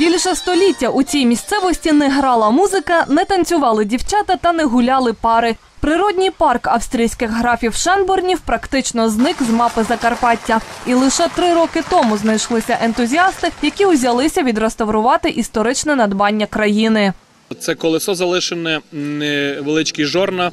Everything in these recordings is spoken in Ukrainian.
Більше століття у цій місцевості не грала музика, не танцювали дівчата та не гуляли пари. Природній парк австрійських графів Шенборнів практично зник з мапи Закарпаття. І лише три роки тому знайшлися ентузіасти, які узялися відреставрувати історичне надбання країни. Це колесо залишене невеличкий жорна.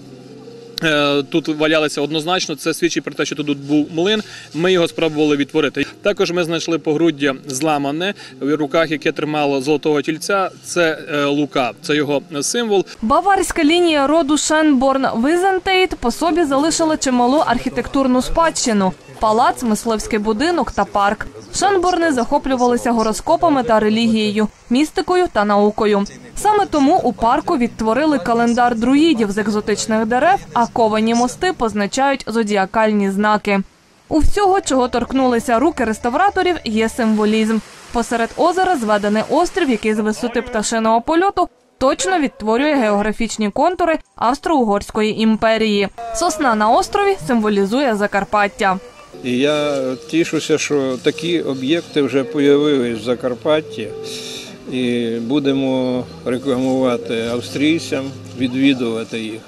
Е, Тут валялися однозначно. Це свідчить про те, що тут був млин. Ми його спробували відтворити. Також ми знайшли погруддя зламане в руках, яке тримало золотого тільця. Це е, лука, це його символ. Баварська лінія роду Шенборн Визентейт по собі залишила чималу архітектурну спадщину. Палац, мисливський будинок та парк. Шенборни захоплювалися гороскопами та релігією, містикою та наукою. Саме тому у парку відтворили календар друїдів з екзотичних дерев, а ковані мости позначають зодіакальні знаки. У всього, чого торкнулися руки реставраторів, є символізм. Посеред озера зведений острів, який з висоти пташиного польоту точно відтворює географічні контури Австро-Угорської імперії. Сосна на острові символізує Закарпаття. Я тішуся, що такі об'єкти вже з'явились в Закарпатті. І будемо рекламувати австрійцям, відвідувати їх.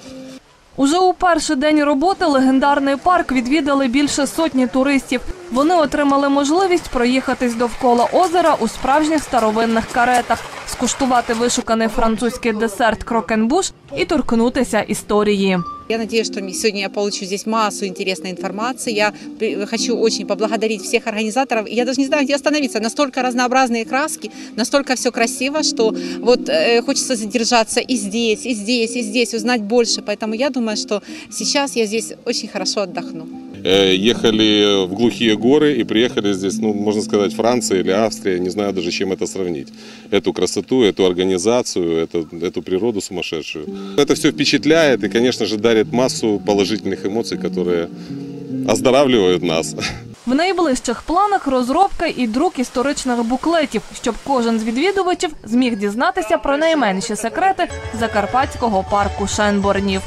Уже у перший день роботи легендарний парк відвідали більше сотні туристів. Вони отримали можливість проїхатись довкола озера у справжніх старовинних каретах, скуштувати вишуканий французький десерт крокенбуш і торкнутися історії. Я надеюсь, что ми- сегодня я получу здесь массу интересной информации. Я при- хочу очень поблагодарить всех организаторов. И Я даже не знаю, где остановиться. Настолько разнообразные краски, настолько все красиво, что вот э, хочется задержаться и здесь, и здесь, и здесь, узнать больше. Поэтому я думаю, что сейчас я здесь очень хорошо отдохну. Э, ехали в глухие горы и приехали здесь, ну, можно сказать, Франция или Австрия, не знаю даже, с чем это сравнить. Эту красоту, эту организацию, эту, эту природу сумасшедшую. Это все впечатляет и, конечно же, дарит массу положительных эмоций, которые оздоравливают нас. В найближчих планах розробка і друк історичних буклетів, щоб кожен з відвідувачів зміг дізнатися про найменші секрети закарпатського парку Шенборнів.